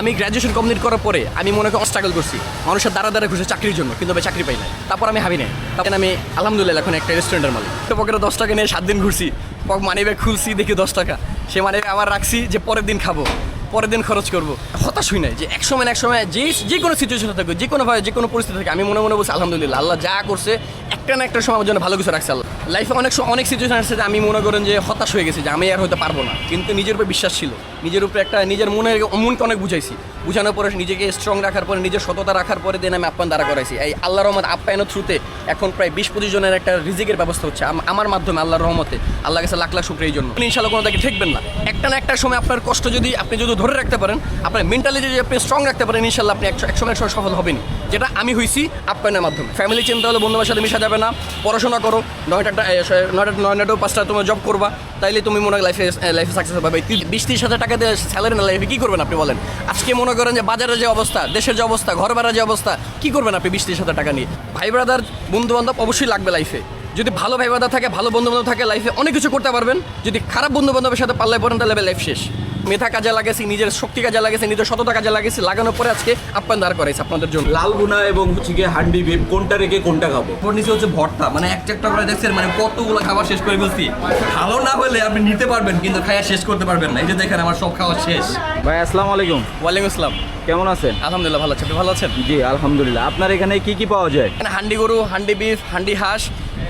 আমি graduation complete করার পরে আমি মনে করি স্ট্রাগল করছি। মানুষের দ্বারা দ্বারা ঘুষে চাকরির জন্য, কিন্তু আমি চাকরি পাই না তারপর আমি ভাবি নাই। তখন আমি, আলহামদুলিল্লাহ, এখন একটা রেস্টুরেন্টের মালিক। তো পকেটে দশ টাকা নিয়ে সাত দিন ঘুরছি। মানি ব্যাগ খুলছি, দেখি দশ টাকা। সে মানে আমার রাখছি যে পরের দিন খাব। পরের দিন খরচ করব। হতাশ হই নাই যে এক সময় এক সময় যে যে কোনো সিচুয়েশন থাকুক, যে কোনো ভাবে, যে কোনো পরিস্থিতি থাকে, আমি মনে মনে বলছি, আলহামদুলিল্লাহ, আল্লাহ যা করছে, একটা না একটা সময় আমার জন্য ভালো কিছু রাখছে আল্লাহ। লাইফে অনেক অনেক সিচুয়েশন আসছে যে আমি মনে করেন যে হতাশ হয়ে গেছি, যে আমি আর হয়তো পারব না। কিন্তু নিজের উপরে বিশ্বাস ছিল। নিজের উপরে একটা নিজের মনের মনকে অনেক বুঝাইছি। বুঝানোর পরে নিজেকে স্ট্রং রাখার পরে, নিজের সততা রাখার পরে দেন আমি আপ্যায়ন দ্বারা করাইছি। এই আল্লাহর রহমত আপ্যায়নের থ্রুতে এখন প্রায় বিশ পঁচিশ জনের একটা রিজিকের ব্যবস্থা হচ্ছে আম- আমার মাধ্যমে আল্লাহর রহমতে। আল্লাহ কাছে লাখ লাখ শুক্র এই জন্য। ইনশাল্লাহ কোনো তাকে ঠেকবেন না। একটা না একটা সময় আপনার কষ্ট যদি আপনি যদি ধরে রাখতে পারেন, আপনার মেন্টালি যদি আপনি স্ট্রং রাখতে পারেন ইনশাল্লাহ আপনি একশো একসময় একসময় সফল হবেনই। যেটা আমি হইছি আপ্যায়নের মাধ্যমে। ফ্যামিলি চিন্তা হলে বন্ধুদের সাথে মিশা যাবে না। পড়াশোনা করো, নয়টা নয়টা নয়টা পাঁচটা তোমার জব করবা, তাইলে তুমি মনে হয় লাইফে লাইফে সাকসেস ভাই বিশ ত্রিশ হাজার টাকা দিয়ে স্যালারি না লাইফে কী করবেন আপনি বলেন? আজকে মনে করেন যে বাজারের যে অবস্থা, দেশের যে অবস্থা, ঘর ভাড়া যে অবস্থা, কী করবেন আপনি বিশ ত্রিশ হাজার টাকা নিয়ে? ভাই ব্রাদার বন্ধু বান্ধব অবশ্যই লাগবে লাইফে যদি ভালো ভাই ব্রাদার থাকে, ভালো বন্ধু বান্ধব থাকে লাইফে অনেক কিছু করতে পারবেন। যদি খারাপ বন্ধু বান্ধবের সাথে পাল্লায় পড়েন, তাহলে লাইফ শেষ। মেধা কাজে লাগাইছি নিজের শক্তি কাজে লাগাইছি নিজের সততা কাজে লাগাইছি লাগানোর পরে আজকে আপ্যায়ন দাঁড় করাইছি আপনাদের জন্য। লাল গুনা এবং হচ্ছে গিয়ে হান্ডি বিপ কোনটা রেখে কোনটা খাব? ওর নিচে হচ্ছে ভর্তা মানে একটা একটা করে দেখছেন মানে কতগুলো খাবার শেষ করে ফেলছি। ভালো না হলে আপনি নিতে পারবেন কিন্তু খাইয়া শেষ করতে পারবেন না। এই যে দেখেন আমার সব খাওয়া শেষ। ভাই আসসালামু আলাইকুম। ওয়ালাইকুম আসসালাম। কেমন আছেন? আলহামদুলিল্লাহ ভালো আছে। আপনি ভালো আছেন? জি আলহামদুলিল্লাহ। আপনার এখানে কি কি পাওয়া যায়? এখানে হান্ডি গরু হান্ডি বিফ হান্ডি হাঁস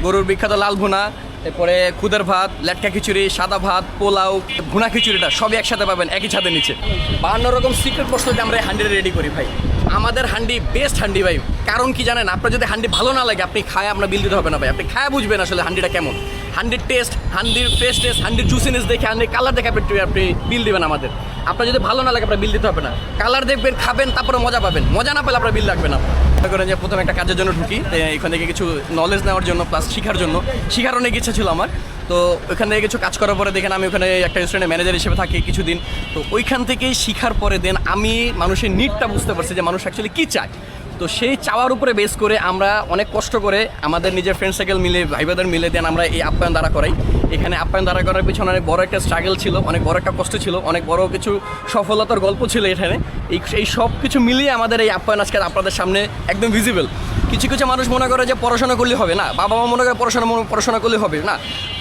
গরুর বিখ্যাত লাল ভুনা এরপরে খুদের ভাত, লেটকা খিচুড়ি, সাদা ভাত, পোলাও ঘুনা খিচুড়িটা সবই একসাথে পাবেন একই ছাদের নিচে। বাহান্ন রকম সিক্রেট মশলা আমরা হান্ডি রেডি করি ভাই। আমাদের হান্ডি বেস্ট হান্ডি ভাই। কারণ কি জানেন, আপনার যদি হান্ডি ভালো না লাগে, আপনি খায় আপনার বিল দিতে হবে না ভাই। আপনি খায় বুঝবেন আসলে হান্ডিটা কেমন। হান্ডির টেস্ট হান্ডির ফ্রেশ টেস্ট হান্ডির জুসিনেস দেখে, হান্ডির কালার দেখে আপনি আপনি বিল দিবেন আমাদের। আপনার যদি ভালো না লাগে, আপনার বিল দিতে হবে না। কালার দেখবেন, খাবেন, তারপরে মজা পাবেন। মজা না পেলে আপনার বিল লাগবে না। মনে করেন যে প্রথমে একটা কাজের জন্য ঢুকি এখান থেকে কিছু নলেজ নেওয়ার জন্য প্লাস শেখার জন্য। শেখার অনেক ইচ্ছা ছিল আমার। তো ওইখান থেকে কিছু কাজ করার পরে দেখেন আমি ওখানে একটা রেস্টুরেন্টের ম্যানেজার হিসেবে থাকি কিছুদিন। তো ওইখান থেকেই শেখার পরে দেন আমি মানুষের নিডটা বুঝতে পারছি যে মানুষ অ্যাকচুয়ালি কী চায়। তো সেই চাওয়ার উপরে বেস করে আমরা অনেক কষ্ট করে আমাদের নিজের ফ্রেন্ড সার্কেল মিলে ভাই ব্রাদার মিলে দেন আমরা এই আপ্যায়ন দ্বারা করাই। এখানে আপ্যায়ন দ্বারা করার পিছনে অনেক বড় একটা স্ট্রাগল ছিল, অনেক বড় একটা কষ্ট ছিল, অনেক বড় কিছু সফলতার গল্প ছিল এখানে। এই এই সব কিছু মিলিয়ে আমাদের এই আপ্যায়ন আজকে আপনাদের সামনে একদম ভিজিবল কিছু কিছু মানুষ মনে করে যে পড়াশোনা করলে হবে না, বাবা মা মনে করে পড়াশোনা পড়াশোনা করলে হবে না।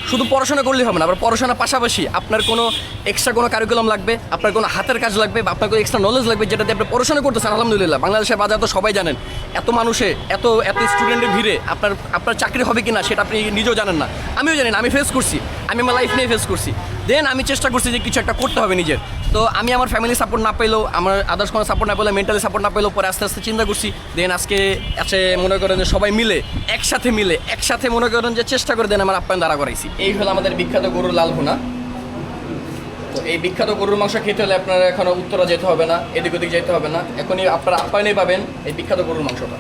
শুধু পড়াশোনা করলেই হবে না, আবার পড়াশোনার পাশাপাশি আপনার কোনো এক্সট্রা কোনো কারিকুলাম লাগবে, আপনার কোনো হাতের কাজ লাগবে বা আপনার কোনো এক্সট্রা নলেজ লাগবে যেটা দিয়ে আপনি পড়াশোনা করতেছেন, আলহামদুলিল্লাহ। বাংলাদেশের বাজার তো সবাই জানেন, এত মানুষে, এত এত স্টুডেন্টের ভিড়ে আপনার আপনার চাকরি হবে কি না সেটা আপনি নিজেও জানেন না। আমিও জানি না, আমি ফেস করছি। আমি আমার লাইফ নিয়ে ফেস করছি। দেন আমি চেষ্টা করছি যে কিছু একটা করতে হবে নিজের। তো আমি আমার ফ্যামিলি সাপোর্ট না পেলেও আমার আদার্স কোনো সাপোর্ট না পেলেও মেন্টালি সাপোর্ট না পেলেও পরে আস্তে আস্তে চিন্তা করছি। দেন আজকে আছে মনে করেন যে সবাই মিলে একসাথে মিলে একসাথে মনে করেন যে চেষ্টা করে দেন আমার আপ্যায়ন দ্বারা করাইছি। এই হলো আমাদের বিখ্যাত গরুর লাল ভুনা। তো এই বিখ্যাত গরুর মাংস খেতে হলে আপনারা এখনও উত্তরা যেতে হবে না এদিক ওদিক যেতে হবে না। এখনই আপনারা আপ্যায়নে পাবেন এই বিখ্যাত গরুর মাংসটা।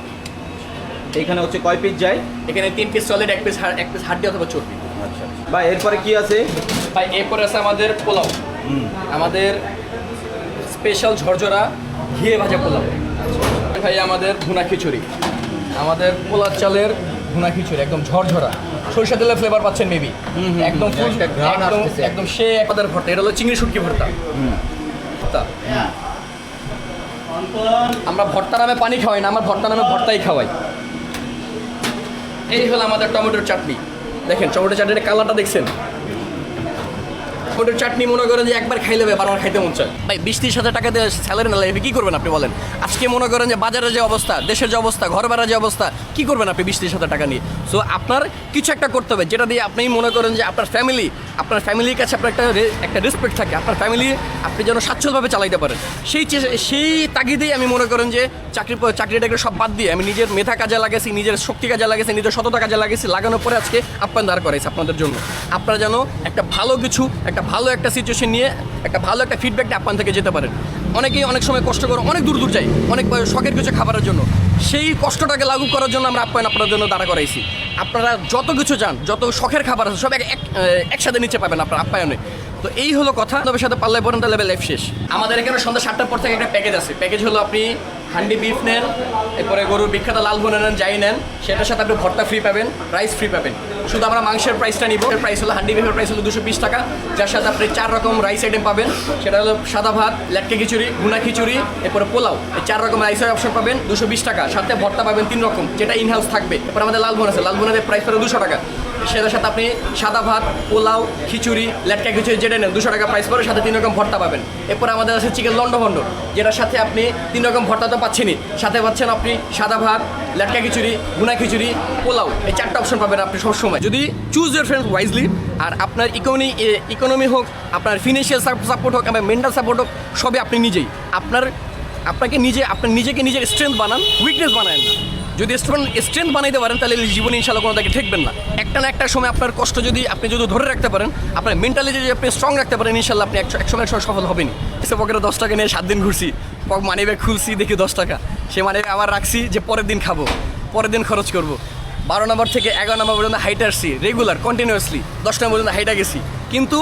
এখানে হচ্ছে কয় পিস যায়? এখানে তিন পিস সলিড এক পিস এক পিস হাড্ডি অথবা চর্বি। আচ্ছা ভাই এরপরে কি আছে? ভাই এরপরে আছে আমাদের পোলাও। আমাদের স্পেশাল ঝরঝরা ঘিয়ে ভাজা পোলাও। ভাই আমাদের ভুনা খিচুড়ি। আমাদের পোলার চালের ভুনা খিচুড়ি একদম ঝরঝরা। সরিষা তেলের ফ্লেভার পাচ্ছেন মেবি একদম ফুল একদম একদম সে আমাদের ভর্তা। এটা হলো চিংড়ি শুটকি ভর্তা। ভর্তা। আমরা ভর্তা নামে পানি খাওয়াই না আমার ভর্তা নামে ভর্তাই খাওয়াই। এই হলো আমাদের টমেটোর চাটনি। দেখেন টমেটো চাটনির কালারটা দেখছেন? টমেটোর চাটনি মনে করেন যে একবার খাইলে বারবার খাইতে মন চায়। ভাই বিশ তিরিশ হাজার টাকা দিয়ে স্যালারি না লাগে কী করবেন আপনি বলেন? আজকে মনে করেন যে বাজারের যে অবস্থা, দেশের যে অবস্থা, ঘর ভাড়া যে অবস্থা, কী করবেন আপনি বিশ তিরিশ হাজার টাকা নিয়ে? সো আপনার কিছু একটা করতে হবে, যেটা দিয়ে আপনি মনে করেন যে আপনার ফ্যামিলি আপনার ফ্যামিলির কাছে আপনার একটা একটা রেসপেক্ট থাকে, আপনার ফ্যামিলি আপনি যেন স্বাচ্ছলভাবে চালাইতে পারেন। সেই সেই তাগিদেই আমি মনে করেন যে চাকরি চাকরিটাকে সব বাদ দিয়ে আমি নিজের মেধা কাজে লাগাইছি, নিজের শক্তি কাজে লাগাইছি, নিজের সততা কাজে লাগাইছি, লাগানোর পরে আজকে আপ্যায়ন দাঁড় করাইছি আপনাদের জন্য। আপনারা যেন একটা ভালো কিছু, একটা ভালো একটা সিচুয়েশন নিয়ে একটা ভালো একটা ফিডব্যাক নিয়ে আপ্যায়ন থেকে যেতে পারেন। অনেকেই অনেক সময় কষ্ট করে অনেক দূর দূর যায়, অনেক শখের কিছু খাবারের জন্য। সেই কষ্টটাকে লাগু করার জন্য আমরা আপ্যায়ন আপনার জন্য দাঁড়া করাইছি। আপনারা যত কিছু চান, যত শখের খাবার আছে, সব এক এক- একসাথে নিচে পাবেন আপনার আপ্যায়নে। তো এই হলো কথা। তবে সাথে পাল্লায় পড়েন, তাহলে লাইফ শেষ। আমাদের এখানে সন্ধ্যা সাতটার পর থেকে একটা প্যাকেজ আছে। প্যাকেজ হলো আপনি হান্ডি বিফ নেন, এরপরে গরুর বিখ্যাত লাল ভুনা নেন, যাই নেন, সেটার সাথে আপনি ভর্তা ফ্রি পাবেন রাইস ফ্রি পাবেন। শুধু আমরা মাংসের প্রাইসটা নিব। প্রাইস হলো হান্ডি বিফের প্রাইস হলো দুশো বিশ টাকা। যার সাথে আপনি চার রকম রাইস আইটেম পাবেন। সেটা হলো সাদা ভাত, লেটকে খিচুড়ি, ভুনা খিচুড়ি, এরপরে পোলাও। এই চার রকম রাইসের অপশন পাবেন, দুশো বিশ টাকা। সাথে ভর্তা পাবেন তিন রকম, যেটা ইনহাউস থাকবে। এরপর আমাদের লাল ভুন আছে। লাল ভুনের প্রাইস হলো দুশো টাকা। সেটার সাথে আপনি সাদা ভাত, পোলাও, খিচুড়ি, লেটকা খিচুড়ি যেটা নেন, দুশো টাকা প্রাইস পড়ে, সাথে তিন রকম ভর্তা পাবেন। এরপর আমাদের আছে চিকেন লন্ড ভন্ড যেটার সাথে আপনি তিন রকম ভর্তা তো পাচ্ছেনই। সাথে পাচ্ছেন আপনি সাদা ভাত, লেটকা খিচুড়ি গুনা খিচুড়ি, পোলাও। এই চারটা অপশন পাবেন আপনি সবসময়। যদি চুজ ইয়ার ফ্রেন্ড ওয়াইজলি আর আপনার ইকোনমি ইকোনমি হোক, আপনার ফিনান্সিয়াল সাপোর্ট হোক, আপনার মেন্টাল সাপোর্ট হোক, সবই আপনি নিজেই। আপনার আপনাকে নিজে আপনার নিজেকে নিজের স্ট্রেংথ বানান উইকনেস বানায় না। যদি স্ট্রেংথ বানাইতে পারেন, তাহলে জীবনে ইনশাল্লাহ কোনো তাকে ঠেকবেন না। একটা না একটা সময় আপনার কষ্ট যদি আপনি যদি ধরে রাখতে পারেন, আপনার মেন্টালি যদি আপনি স্ট্রং রাখতে পারেন ইনশাল্লাহ আপনি একশো একসময় একসময় সফল হবেনই। সে পকেটে দশ টাকা নিয়ে সাত দিন ঘুরছি মানি ব্যাগ খুলছি, দেখি দশ টাকা। সে মানি ব্যাগ আবার রাখছি যে পরের দিন খাব, পরের দিন খরচ করব। বারো নম্বর থেকে এগারো নম্বর পর্যন্ত হাইট আসছি রেগুলার কন্টিনিউয়াসলি দশ নম্বর পর্যন্ত হাইটা গেছি। কিন্তু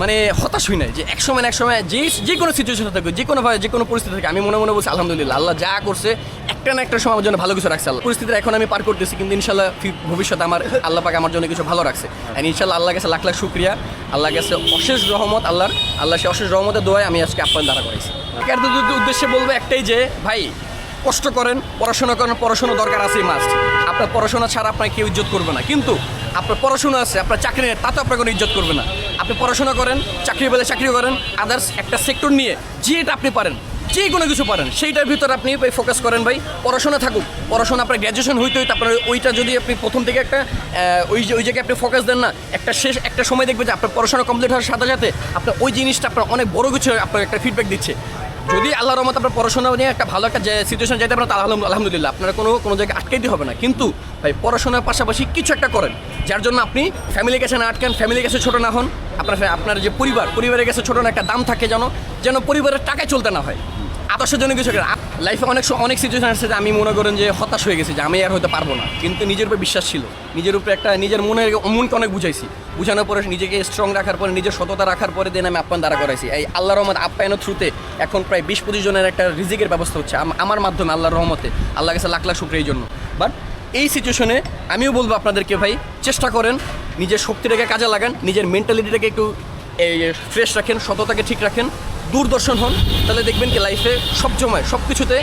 মানে হতাশ হই নাই যে এক সময় এক সময় যে যে কোনো সিচুয়েশন থাকে যে কোনো যে কোনো পরিস্থিতি থাকে আমি মনে মনে বলছি, আলহামদুলিল্লাহ, আল্লাহ যা করছে, একটা না একটা সময় আমার জন্য ভালো কিছু রাখছে। আল্লাহ, পরিস্থিতিটা এখন আমি পার করতেছি, কিন্তু ইনশাল্লাহ ভবিষ্যতে আমার আল্লাহ পাকে আমার জন্য কিছু ভালো রাখছে। আর ইনশাল্লাহ আল্লাহ কাছে লাখ লাখ শুক্রিয়া। আল্লাহ কাছে অশেষ রহমত, আল্লাহর আল্লাহ সে অশেষ রহমতের দোয়ায় আমি আজকে আপনার দ্বারা করেছি উদ্দেশ্যে বলব একটাই যে, ভাই, কষ্ট করেন, পড়াশোনা করেন, পড়াশোনা দরকার আছে মাস্ট আপনার পড়াশোনা ছাড়া আপনার কেউ ইজ্জত করবে না। কিন্তু আপনার পড়াশোনা আছে, আপনার চাকরি নেই তাতে আপনার কোনো ইজ্জত করবে না। আপনি পড়াশোনা করেন, চাকরি পেলে চাকরি করেন আদার্স একটা সেক্টর নিয়ে যেটা আপনি পারেন যে কোনো কিছু পারেন, সেইটার ভিতরে আপনি ভাই ফোকাস করেন ভাই, পড়াশোনা থাকুক। পড়াশোনা আপনার গ্র্যাজুয়েশন হইতে হইতে আপনার ওইটা যদি আপনি প্রথম থেকে একটা ওই যে ওই জায়গায় আপনি ফোকাস দেন না, একটা শেষ একটা সময় দেখবে যে আপনার পড়াশোনা কমপ্লিট হওয়ার সাথে সাথে আপনার ওই জিনিসটা আপনার অনেক বড় কিছু আপনার একটা ফিডব্যাক দিচ্ছে। যদি আল্লাহ রহমত আপনার পড়াশোনা নিয়ে একটা ভালো একটা সিচুয়েশন যেতে পারেন তাহলে আলহামদুলিল্লাহ, আপনারা কোনো কোনো জায়গায় আটকাইতে হবে না। কিন্তু ভাই, পড়াশোনার পাশাপাশি কিছু একটা করেন, যার জন্য আপনি ফ্যামিলির কাছে না আটকান ফ্যামিলির কাছে ছোট না হন। আপনার আপনার যে পরিবার পরিবারের কাছে ছোট একটা দাম থাকে যেন যেন পরিবারের টাকায় চলতে না হয়। আদর্শের জন্য কিছু লাইফে অনেক অনেক সিচুয়েশন আসছে যে আমি মনে করেন যে হতাশ হয়ে গেছি, যে আমি আর হয়তো পারব না। কিন্তু নিজের উপরে বিশ্বাস ছিল। নিজের উপরে একটা নিজের মনের মনকে অনেক বুঝাইছি। বুঝানোর পরে নিজেকে স্ট্রং রাখার পরে, নিজের সততা রাখার পরে দেন আমি আপ্যায়ন দ্বারা করাইছি। এই আল্লাহর রহমত আপ্যায়নের থ্রুতে এখন প্রায় বিশ পঁচিশ জনের একটা রিজিকের ব্যবস্থা হচ্ছে আমার মাধ্যমে আল্লাহর রহমতে। আল্লাহ কাছে লাখ লাখ শুক্র এই জন্য। বাট এই সিচুয়েশনে আমিও বলব আপনাদেরকে ভাই, চেষ্টা করেন নিজের শক্তিটাকে কাজে লাগান নিজের মেন্টালিটিটাকে একটু এই ফ্রেশ রাখেন সততাকে ঠিক রাখেন দূরদর্শন হন তাহলে দেখবেন কি লাইফে সব সময় সব কিছুতে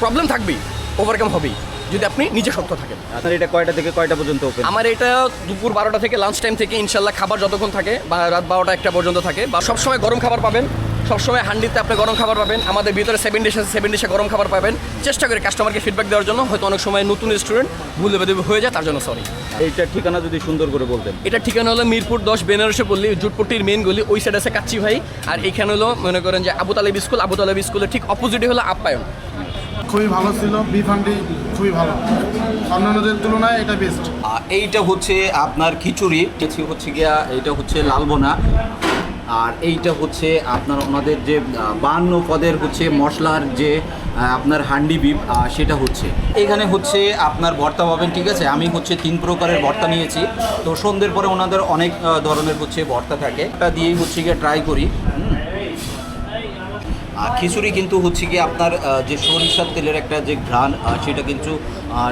প্রবলেম থাকবেই ওভারকাম হবেই যদি আপনি নিজে শক্ত থাকেন। আপনার এটা কয়টা থেকে কয়টা পর্যন্ত ওপেন আমার এটা দুপুর বারোটা থেকে লাঞ্চ টাইম থেকে ইনশাল্লাহ খাবার যতক্ষণ থাকে বা রাত বারোটা একটা পর্যন্ত থাকে বা সবসময় গরম খাবার পাবেন সবসময় হান্ডিতে আপনি গরম খাবার পাবেন। আমাদের ভিতরে সেভেন ডিশ আছে সেভেন ডিশে গরম খাবার পাবেন। চেষ্টা করে কাস্টমারকে ফিডব্যাক দেওয়ার জন্য হয়তো অনেক সময় নতুন রেস্টুরেন্ট ভুল হয়ে যায় তার জন্য সরি এইটার ঠিকানা যদি সুন্দর করে বলতেন। এটা ঠিকানা হলো মিরপুর দশ বেনারসে পল্লী জুটপট্টির মেন গলি ওই সাইড আছে কাচ্চি ভাই। আর এখানে হলো মনে করেন যে আবু তালেব স্কুল আবু তালেব স্কুলের ঠিক অপোজিটে হলো আপ্যায়ন খুবই ভালো ছিল বিফ হান্ডি খুবই ভালো। অন্যান্যদের তুলনায় এটা বেস্ট এইটা হচ্ছে আপনার খিচুড়ি কিছু হচ্ছে গিয়া এইটা হচ্ছে লালবোনা আর এইটা হচ্ছে আপনার ওনাদের যে বান্ন পদের হচ্ছে মশলার যে আপনার হান্ডি বিপ সেটা হচ্ছে। এখানে হচ্ছে আপনার ভর্তা পাবেন, ঠিক আছে? আমি হচ্ছে তিন প্রকারের ভর্তা নিয়েছি। তো সন্ধ্যের পরে ওনাদের অনেক ধরনের হচ্ছে ভর্তা থাকে। এটা দিয়েই হচ্ছে গিয়ে ট্রাই করি। আর খিচুড়ি কিন্তু হচ্ছে কি আপনার যে সরিষার তেলের একটা যে ঘ্রাণ সেটা কিন্তু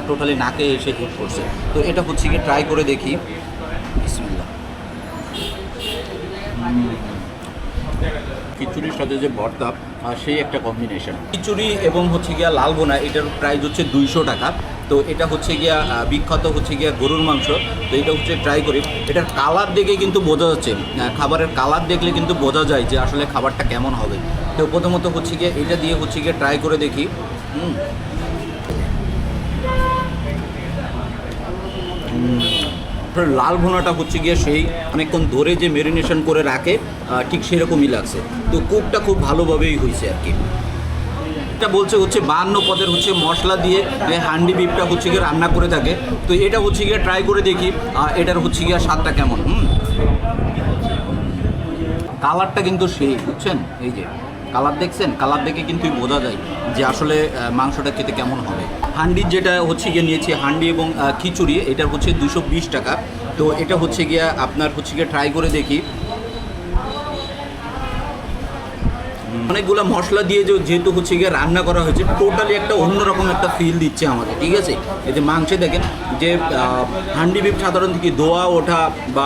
টোটালি নাকে এসে হিট করছে। তো এটা হচ্ছে কি ট্রাই করে দেখি। খিচুড়ির সাথে যে ভর্তা সেই একটা কম্বিনেশন খিচুড়ি এবং হচ্ছে গিয়া লাল বোনা এটার প্রাইস হচ্ছে দুইশো টাকা। তো এটা হচ্ছে গিয়া বিখ্যাত হচ্ছে গিয়া গরুর মাংস। তো এটা হচ্ছে ট্রাই করি। এটার কালার দেখে কিন্তু বোঝা যাচ্ছে। খাবারের কালার দেখলে কিন্তু বোঝা যায় যে আসলে খাবারটা কেমন হবে। তো প্রথমত হচ্ছে গিয়ে এটা দিয়ে হচ্ছে গিয়ে ট্রাই করে দেখি। হুম। আপনার লাল ভুনাটা হচ্ছে গিয়ে সেই অনেকক্ষণ ধরে যে মেরিনেশন করে রাখে ঠিক সেরকমই লাগছে। তো কুকটা খুব ভালোভাবেই হয়েছে আর কি। এটা বলছে হচ্ছে বাহান্ন পদের হচ্ছে মশলা দিয়ে হান্ডি বিপটা হচ্ছে গিয়ে রান্না করে থাকে। তো এটা হচ্ছে গিয়ে ট্রাই করে দেখি এটার হচ্ছে গিয়ে স্বাদটা কেমন, হুম? কালারটা কিন্তু সেই, বুঝছেন? এই যে কালার দেখছেন? কালার দেখে কিন্তু বোঝা যায় যে আসলে মাংসটা খেতে কেমন হবে। হান্ডি যেটা হচ্ছে গিয়ে নিয়েছি, হান্ডি এবং খিচুড়ি এটা হচ্ছে দুশো টাকা। তো এটা হচ্ছে গিয়ে আপনার হচ্ছে গিয়ে ট্রাই করে দেখি। অনেকগুলো মশলা দিয়ে যেহেতু হচ্ছে গিয়ে রান্না করা হয়েছে টোটালি একটা অন্যরকম একটা ফিল দিচ্ছে আমাকে, ঠিক আছে? এই যে মাংসে দেখেন যে হান্ডি বিপ সাধারণ থেকে ধোয়া ওঠা বা